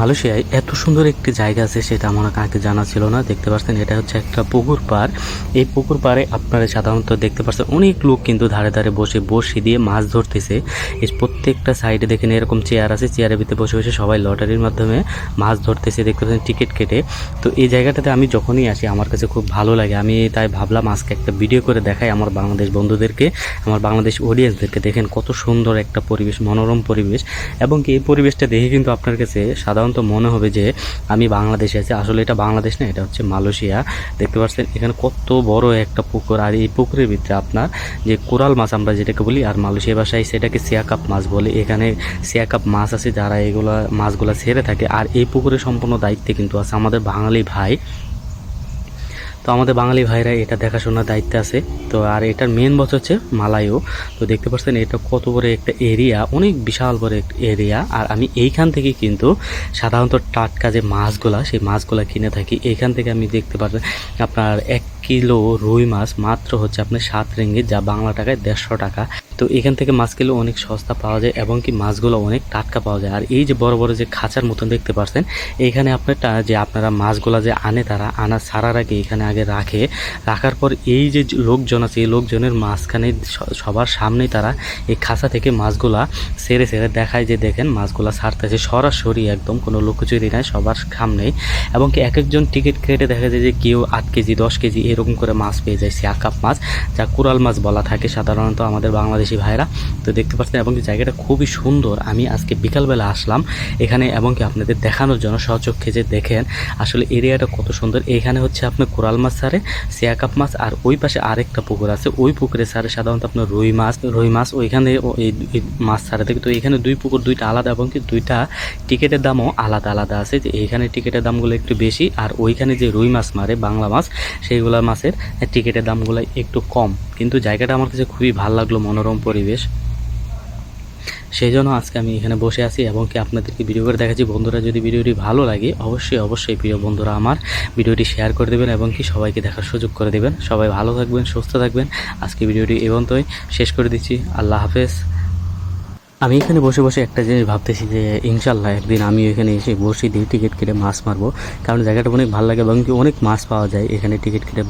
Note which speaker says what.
Speaker 1: মালয়েশিয়ায় এত সুন্দর একটি জায়গা আছে সেটা আমার আগে জানা ছিল না, দেখতে পাচ্ছেন এটা হচ্ছে একটা পুকুর পাড়। এই পুকুর পাড়ে আপনারা সাধারণত দেখতে পাচ্ছেন অনেক লোক কিন্তু ধারে ধারে বসে বসে দিয়ে মাছ ধরতেছে। এই প্রত্যেকটা সাইডে দেখেন এরকম চেয়ার আছে, চেয়ারের ভিতরে বসে বসে সবাই লটারির মাধ্যমে মাছ ধরতেছে, দেখতে পাচ্ছেন টিকিট কেটে। তো এই জায়গাটাতে আমি যখনই আসি, আমার কাছে খুব ভালো লাগে। আমি তাই ভাবলাম আজকে একটা ভিডিও করে দেখাই আমার বাংলাদেশ বন্ধুদেরকে, আমার বাংলাদেশ অডিয়েন্সদেরকে দেখেন কত সুন্দর একটা পরিবেশ, মনোরম পরিবেশ। এবং কি এই পরিবেশটা দেখে কিন্তু আপনার কাছে সাধারণত মনে হবে যে আমি বাংলাদেশে আছি। আসলে এটা বাংলাদেশ না, এটা হচ্ছে মালয়েশিয়া। দেখতে পাচ্ছেন, এখানে কত বড় একটা পুকুর। আর এই পুকুরের ভিতরে আপনার যে কোরাল মাছ আমরা যেটাকে বলি, আর মালয়েশিয়া ভাষায় সেটাকে সিয়াকাপ মাছ বলে। এখানে সিয়াকাপ মাছ আছে যারা এগুলো মাছগুলো ছেড়ে থাকে। আর এই পুকুরের সম্পূর্ণ দায়িত্বে কিন্তু আছে আমাদের বাঙালি ভাই তো আমাদের বাঙালি ভাইরা এটা দেখাশোনার দায়িত্বে আছে। তো আর এটার মেন বস হচ্ছে মালায়ও তো দেখতে পাচ্ছেন এটা কত বড় একটা এরিয়া অনেক বিশাল বড় একটা এরিয়া আর আমি এইখান থেকে কিন্তু সাধারণত টাটকা যে মাছগুলা, সেই মাছগুলা কিনে থাকি। এইখান থেকে আমি দেখতে পাচ্ছেন আপনার এক কিলো রুই মাছ মাত্র হচ্ছে আপনার সাত রেঙ্গিত, যা বাংলা টাকায় দেড়শো টাকা। তো এখান থেকে মাছ কিলো অনেক সস্তা পাওয়া যায় এবং কি মাছগুলো অনেক টাটকা পাওয়া যায়। আর এই যে বড় বড় যে খাঁচার মতন দেখতে পাচ্ছেন এইখানে আপনার যে আপনারা মাছগুলো যে আনে তারা, আনা ছাড়ার আগে এখানে আগে রাখে। রাখার পর এই যে লোকজন আছে, এই লোকজনের মাঝখানে সবার সামনেই তারা এই খাঁচা থেকে মাছগুলা সেরে সেরে দেখায় যে দেখেন মাছগুলা ছাড়তেছে। সরাসরি একদম কোনো লুকোচুরি নাই, সবার সামনেই। এবং কি এক একজন টিকিট কেটে দেখা যায় যে কেউ আট কেজি, দশ কেজি এরকম করে মাছ পেয়ে যায় সিয়াকাপ মাছ, যা কুরাল মাছ বলা থাকে সাধারণত আমাদের বাংলাদেশি ভাইরা তো দেখতে পাচ্ছেন, এবং জায়গাটা খুবই সুন্দর। আমি আজকে বিকালবেলা আসলাম এখানে, এবং কি আপনাদের দেখানোর জন্য সচক্ষে যে দেখেন, আসলে এরিয়াটা কত সুন্দর। এখানে হচ্ছে আপনার কোরাল মাছ ছাড়ে সিয়াকাপ মাছ, আর ওই পাশে আরেকটা পুকুর আছে। ওই পুকুরে ছাড়ে সাধারণত আপনার রুই মাছ রুই মাছ, ওইখানে এই মাছ ছাড়ে থেকে। তো এখানে দুই পুকুর, দুইটা আলাদা, এবং কি দুইটা টিকিটের দামও আলাদা আলাদা আছে। যে এইখানে টিকিটের দামগুলো একটু বেশি, আর ওইখানে যে রুই মাছ মারে, বাংলা মাছ, সেইগুলা মাছের টিকিটের দামগুলো একটু কম। কিন্তু জায়গাটা আমার কাছে খুবই ভালো লাগল, মনোরম পরিবেশ। সেই জন্য আজকে আমি এখানে বসে আছি এবং কি আপনাদেরকে ভিডিও করে দেখাচ্ছি। বন্ধুরা, যদি ভিডিওটি ভালো লাগে, অবশ্যই অবশ্যই প্রিয় বন্ধুরা আমার, ভিডিওটি শেয়ার করে দেবেন এবং কি সবাইকে দেখার সুযোগ করে দেবেন। সবাই ভালো থাকবেন, সুস্থ থাকবেন। আজকে ভিডিওটি এবন্তই শেষ করে দিচ্ছি। আল্লাহ হাফেজ। আমি এখানে বসে বসে একটা জিনিস ভাবতেছি যে ইনশাল্লাহ একদিন আমি এখানে এসে বসে, দিয়ে টিকিট কেটে মাছ মারবো। কারণ জায়গাটা অনেক ভালো লাগে এবং অনেক মাছ পাওয়া যায় এখানে টিকিট কেটে